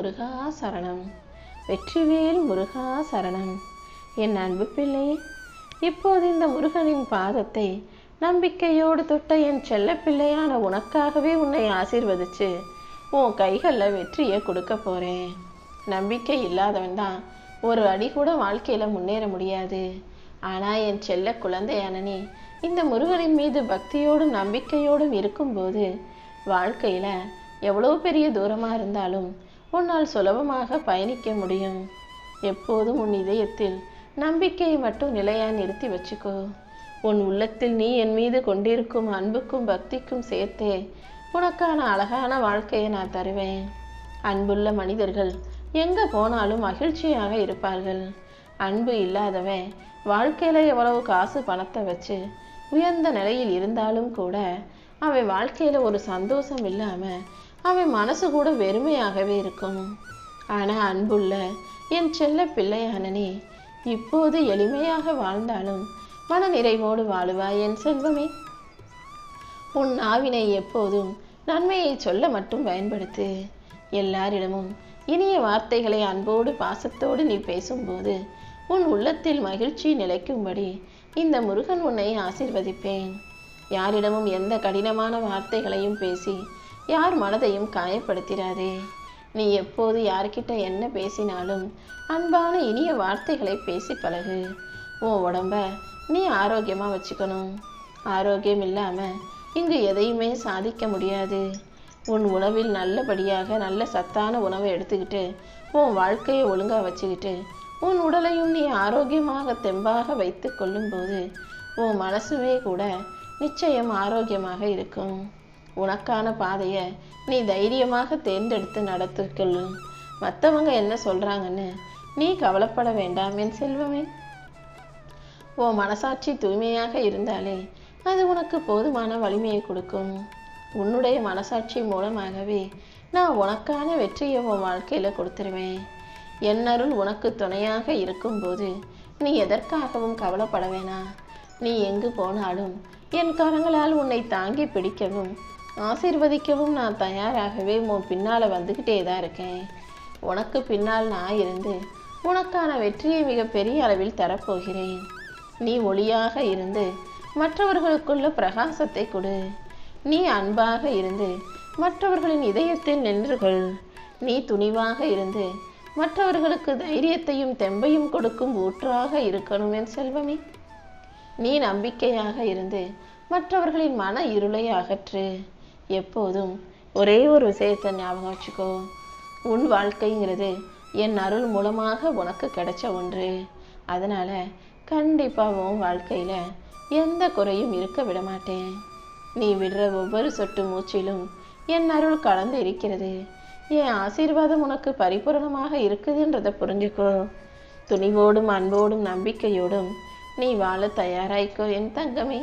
முருகா சரணம். வெற்றிவேல் முருகா சரணம். என் அன்பு பிள்ளை இப்போது இந்த முருகனின் பாதத்தை நம்பிக்கையோடு தொட்ட என் செல்ல பிள்ளையான உனக்காகவே உன்னை ஆசீர்வதிச்சு உன் கைகளில் வெற்றியை கொடுக்க போறேன். நம்பிக்கை இல்லாதவன் தான் ஒரு அடி கூட வாழ்க்கையில முன்னேற முடியாது. ஆனால் என் செல்ல குழந்தையான நீ இந்த முருகனின் மீது பக்தியோடும் நம்பிக்கையோடும் இருக்கும்போது வாழ்க்கையில எவ்வளோ பெரிய தூரமாக இருந்தாலும் உன்னால் சுலபமாக பயணிக்க முடியும். எப்போதும் உன் இதயத்தில் நம்பிக்கையை மட்டும் நிலையா நிறுத்தி வச்சுக்கோ. உன் உள்ளத்தில் நீ என் மீது கொண்டிருக்கும் அன்புக்கும் பக்திக்கும் சேர்த்தே உனக்கான அழகான வாழ்க்கையை நான் தருவேன். அன்புள்ள மனிதர்கள் எங்கே போனாலும் மகிழ்ச்சியாக இருப்பார்கள். அன்பு இல்லாதவன் வாழ்க்கையில் எவ்வளவு காசு பணத்தை வச்சு உயர்ந்த நிலையில் இருந்தாலும் கூட அவன் வாழ்க்கையில் ஒரு சந்தோஷம் இல்லாமல் அவன் மனசு கூட வெறுமையாகவே இருக்கும். ஆனால் அன்புள்ள என் செல்ல பிள்ளையானனே இப்போது எளிமையாக வாழ்ந்தாலும் மன நிறைவோடு வாழுவாய் என் செல்வமே. உன் நாவினை எப்போதும் நன்மையை சொல்ல மட்டும் பயன்படுத்து. எல்லாரிடமும் இனிய வார்த்தைகளை அன்போடு பாசத்தோடு நீ பேசும்போது உன் உள்ளத்தில் மகிழ்ச்சி நிலைக்கும்படி இந்த முருகன் உன்னை ஆசிர்வதிப்பேன். யாரிடமும் எந்த கடினமான வார்த்தைகளையும் பேசி யார் மனதையும் காயப்படுத்திடாதே நீ எப்போது யார்கிட்ட என்ன பேசினாலும் அன்பான இனிய வார்த்தைகளை பேசி பழகு. உன் உடம்ப நீ ஆரோக்கியமாக வச்சுக்கணும். ஆரோக்கியம் இல்லாமல் இங்கு எதையுமே சாதிக்க முடியாது. உன் உணவில் நல்லபடியாக நல்ல சத்தான உணவை எடுத்துக்கிட்டு உன் வாழ்க்கையை ஒழுங்காக வச்சுக்கிட்டு உன் உடலையும் நீ ஆரோக்கியமாக தெம்பாக வைத்து கொள்ளும்போது உன் மனசுமே கூட நிச்சயம் ஆரோக்கியமாக இருக்கும். உனக்கான பாதையை நீ தைரியமாக தேர்ந்தெடுத்து நடத்திக்கொள் மற்றவங்க என்ன சொல்றாங்கன்னு நீ கவலைப்பட வேண்டாம் என் செல்வமே. உன் மனசாட்சி தூய்மையாக இருந்தாலே அது உனக்கு போதுமான வலிமையை கொடுக்கும். உன்னுடைய மனசாட்சி மூலமாகவே நான் உனக்கான வெற்றியை உன் வாழ்க்கையில கொடுத்துருவேன். என்னருள் உனக்கு துணையாக இருக்கும்போது நீ எதற்காகவும் கவலைப்பட வேணாம். நீ எங்கு போனாலும் என் கரங்களால் உன்னை தாங்கி பிடிக்கவும் ஆசீர்வதிக்கவும் நான் தயாராகவே உன் பின்னால் வந்துக்கிட்டே தான் இருக்கேன். உனக்கு பின்னால் நான் இருந்து உனக்கான வெற்றியை மிக பெரிய அளவில் தரப்போகிறேன். நீ ஒளியாக இருந்து மற்றவர்களுக்குள்ள பிரகாசத்தை கொடு. நீ அன்பாக இருந்து மற்றவர்களின் இதயத்தில் நின்று கொள் நீ துணிவாக இருந்து மற்றவர்களுக்கு தைரியத்தையும் தெம்பையும் கொடுக்கும் ஊற்றாக இருக்கணும் என் செல்வமே. நீ நம்பிக்கையாக இருந்து மற்றவர்களின் மன இருளை அகற்று. எப்போதும் ஒரே ஒரு விஷயத்தை ஞாபகம் வச்சுக்கோ. உன் வாழ்க்கைங்கிறது என் அருள் மூலமாக உனக்கு கிடைச்ச ஒன்று. அதனால் கண்டிப்பாக உன் வாழ்க்கையில் எந்த குறையும் இருக்க விட மாட்டேன். நீ விடுற ஒவ்வொரு சொட்டு மூச்சிலும் என் அருள் கலந்து இருக்கிறது. என் ஆசீர்வாதம் உனக்கு பரிபூரணமாக இருக்குதுன்றதை புரிஞ்சுக்கோ. துணிவோடும் அன்போடும் நம்பிக்கையோடும் நீ வாழ தயாராய்க்கோ என் தங்கமே.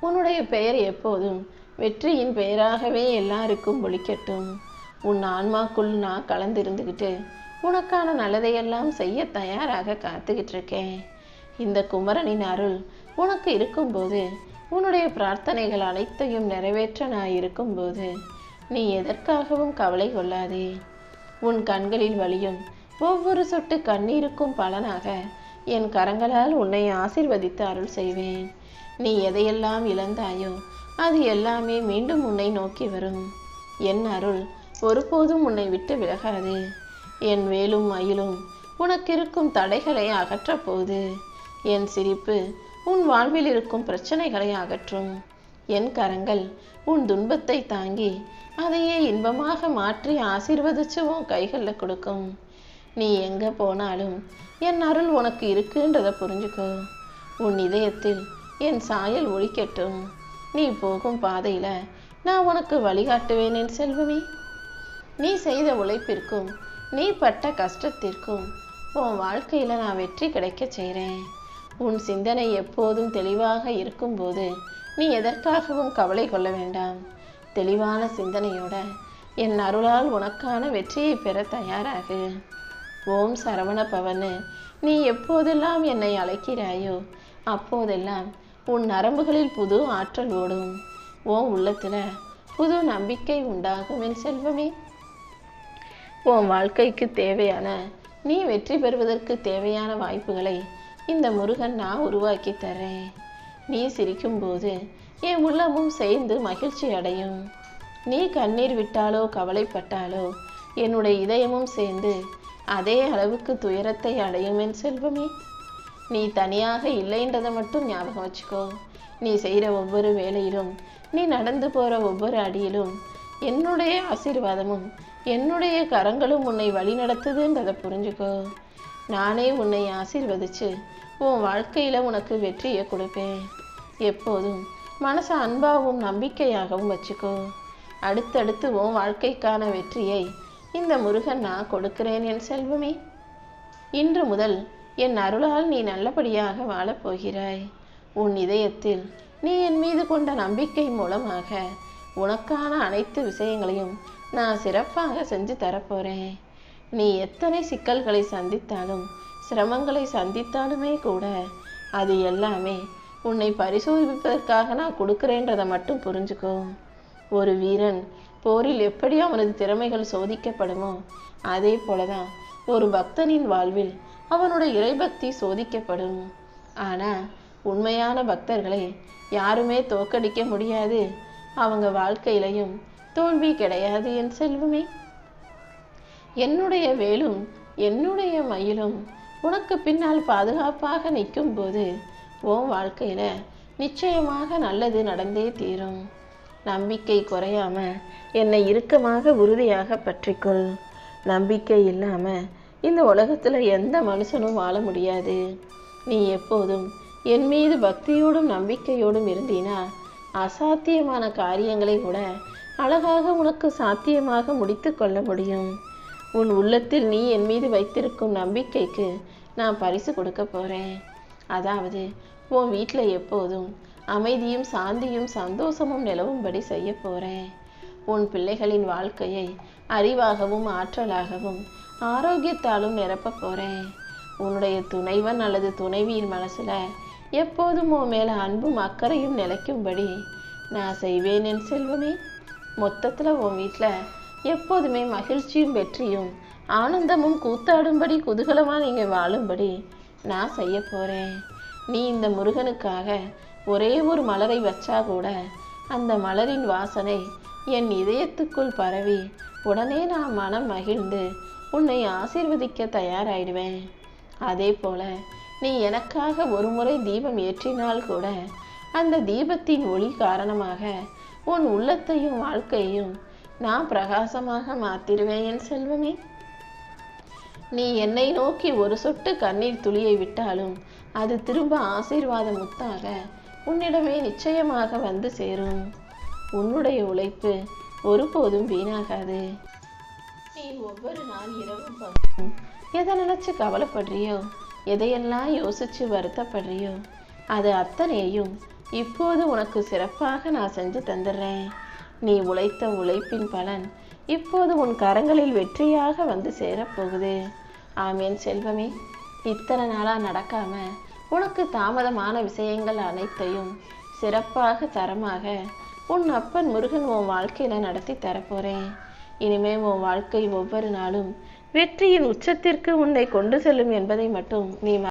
உன்னுடைய பெயர் எப்போதும் வெற்றியின் பெயராகவே எல்லாருக்கும் ஒழிக்கட்டும் உன் ஆன்மாக்குள் நான் கலந்திருந்துக்கிட்டு உனக்கான நல்லதையெல்லாம் செய்ய தயாராக காத்துக்கிட்டு இருக்கேன் இந்த குமரனின் அருள் உனக்கு இருக்கும்போது உன்னுடைய பிரார்த்தனைகள் அனைத்தையும் நிறைவேற்ற நான் இருக்கும்போது நீ எதற்காகவும் கவலை கொள்ளாதே. உன் கண்களில் வழியும் ஒவ்வொரு சொட்டு கண்ணீருக்கும் பலனாக என் கரங்களால் உன்னை ஆசிர்வதித்து அருள் செய்வேன். நீ எதையெல்லாம் இழந்தாயோ அது எல்லாமே மீண்டும் உன்னை நோக்கி வரும். என் அருள் ஒருபோதும் உன்னை விட்டு விலகாது. என் வேலும் மயிலும் உனக்கிருக்கும் தடைகளை அகற்றப் போது என் சிரிப்பு உன் வாழ்வில் இருக்கும் பிரச்சனைகளை அகற்றும். என் கரங்கள் உன் துன்பத்தை தாங்கி அதையே இன்பமாக மாற்றி ஆசீர்வதிச்சு உன் கைகளில் கொடுக்கும். நீ எங்க போனாலும் என் அருள் உனக்கு இருக்குன்றதை புரிஞ்சுக்கோ. உன் இதயத்தில் என் சாயல் ஒழிக்கட்டும் நீ போகும் பாதையில் நான் உனக்கு வழிகாட்டுவேன் என் செல்வமே. நீ செய்த உழைப்பிற்கும் நீ பட்ட கஷ்டத்திற்கும் உன் வாழ்க்கையில் நான் வெற்றி கிடைக்க செய்கிறேன் உன் சிந்தனை எப்போதும் தெளிவாக இருக்கும்போது நீ எதற்காகவும் கவலை கொள்ள வேண்டாம். தெளிவான சிந்தனையோட என் அருளால் உனக்கான வெற்றியை பெற தயாராகு. ஓம் சரவண பவனு நீ எப்போதெல்லாம் என்னை அழைக்கிறாயோ அப்போதெல்லாம் உன் நரம்புகளில் புது ஆற்றல் ஓடும். உன் உள்ளத்துல புது நம்பிக்கை உண்டாகும் என் செல்வமே. உன் வாழ்க்கைக்கு தேவையான நீ வெற்றி பெறுவதற்கு தேவையான வாய்ப்புகளை இந்த முருகன் நான் உருவாக்கி தரேன் நீ சிரிக்கும்போது என் உள்ளமும் சேர்ந்து மகிழ்ச்சி அடையும். நீ கண்ணீர் விட்டாலோ கவலைப்பட்டாலோ என்னுடைய இதயமும் சேர்ந்து அதே அளவுக்கு துயரத்தை அடையும் என் செல்வமே. நீ தனியாக இல்லைன்றதை மட்டும் ஞாபகம் வச்சுக்கோ. நீ செய்கிற ஒவ்வொரு வேலையிலும் நீ நடந்து போகிற ஒவ்வொரு அடியிலும் என்னுடைய ஆசீர்வாதமும் என்னுடைய கரங்களும் உன்னை வழி நடத்துதுன்றதை புரிஞ்சுக்கோ. நானே உன்னை ஆசீர்வதிச்சு உன் வாழ்க்கையில் உனக்கு வெற்றியை கொடுப்பேன். எப்போதும் மனசை அன்பாகவும் நம்பிக்கையாகவும் வச்சுக்கோ. அடுத்தடுத்து உன் வாழ்க்கைக்கான வெற்றியை இந்த முருகன் நான் கொடுக்கிறேன் என் செல்வமே. இன்று முதல் என் அருளால் நீ நல்லபடியாக வாழப்போகிறாய் உன் இதயத்தில் நீ என் மீது கொண்ட நம்பிக்கை மூலமாக உனக்கான அனைத்து விஷயங்களையும் நான் சிறப்பாக செஞ்சு தரப்போறேன். நீ எத்தனை சிக்கல்களை சந்தித்தாலும் சிரமங்களை சந்தித்தாலுமே கூட அது எல்லாமே உன்னை பரிசோதிப்பதற்காக நான் கொடுக்குறேன்றதை மட்டும் புரிஞ்சுக்கோ. ஒரு வீரன் போரில் எப்படி அவனது திறமைகள் சோதிக்கப்படுமோ அதே போலதான் ஒரு பக்தனின் வாழ்வில் அவனோட இறைபக்தி சோதிக்கப்படும். ஆனா உண்மையான பக்தர்களை யாருமே தோக்கடிக்க முடியாது. அவங்க வாழ்க்கையிலையும் தோல்வி கிடையாது என் செல்வமே. என்னுடைய வேலும் என்னுடைய மயிலும் உனக்கு பின்னால் பாதுகாப்பாக நிற்கும் போது உன் வாழ்க்கையில நிச்சயமாக நல்லது நடந்தே தீரும். நம்பிக்கை குறையாம என்னை இறுக்கமாக உறுதியாக பற்றிக்கொள். நம்பிக்கை இல்லாமல் இந்த உலகத்தில் எந்த மனுஷனும் வாழ முடியாது. நீ எப்போதும் என் மீது பக்தியோடும் நம்பிக்கையோடும் இருந்தீனா அசாத்தியமான காரியங்களை கூட அழகாக உனக்கு சாத்தியமாக முடித்து கொள்ள முடியும். உன் உள்ளத்தில் நீ என் மீது வைத்திருக்கும் நம்பிக்கைக்கு நான் பரிசு கொடுக்க போகிறேன் அதாவது உன் வீட்டில் எப்போதும் அமைதியும் சாந்தியும் சந்தோஷமும் நிலவும்படி செய்ய போகிறேன் உன் பிள்ளைகளின் வாழ்க்கையை அறிவாகவும் ஆற்றலாகவும் ஆரோக்கியத்தாலும் நிரப்ப போறேன். உன்னுடைய துணைவன் அல்லது துணைவியின் மனசுல எப்போதும் உன் மேல அன்பும் அக்கறையும் நிலைக்கும்படி நான் செய்வேன் என் செல்வமே. மொத்தத்துல உன் வீட்டில் எப்போதுமே மகிழ்ச்சியும் வெற்றியும் ஆனந்தமும் கூத்தாடும்படி குதூகலமா நீங்க வாழும்படி நான் செய்ய போறேன். நீ இந்த முருகனுக்காக ஒரே ஒரு மலரை வச்சா கூட அந்த மலரின் வாசனை என் இதயத்துக்குள் பரவி உடனே நான் மனம் மகிழ்ந்து உன்னை ஆசீர்வதிக்க தயாராயிடுவேன். அதே போல நீ எனக்காக ஒரு முறை தீபம் ஏற்றினால் கூட அந்த தீபத்தின் ஒளி காரணமாக உன் உள்ளத்தையும் வாழ்க்கையையும் நான் பிரகாசமாக மாத்திருவேன் என் செல்வமே. நீ என்னை நோக்கி ஒரு சொட்டு கண்ணீர் துளியை விட்டாலும் அது திரும்ப ஆசீர்வாத முத்தாக உன்னிடமே நிச்சயமாக வந்து சேரும். உன்னுடைய உழைப்பு ஒருபோதும் வீணாகாது. நீ ஒவ்வொரு நாள் இரவும் பகலும் எதை நினைச்சு கவலைப்படுறியோ? எதையெல்லாம் யோசிச்சு வருத்தப்படுறியோ? அது அத்தனையையும் இப்போது உனக்கு சிறப்பாக நான் செஞ்சு தந்துடுறேன். நீ உழைத்த உழைப்பின் பலன் இப்போது உன் கரங்களில் வெற்றியாக வந்து சேரப்போகுது. ஆமேன் செல்வமே. இத்தனை நாளாக நடக்காம உனக்கு தாமதமான விஷயங்கள் அனைத்தையும் சிறப்பாக தரமாக உன் அப்பன் முருகன் உன் வாழ்க்கையில நடத்தி தரப்போகிறேன் இனிமே உன் வாழ்க்கை ஒவ்வொரு நாளும் வெற்றியின் உச்சத்திற்கு உன்னை கொண்டு செல்லும் என்பதை மட்டும் நீ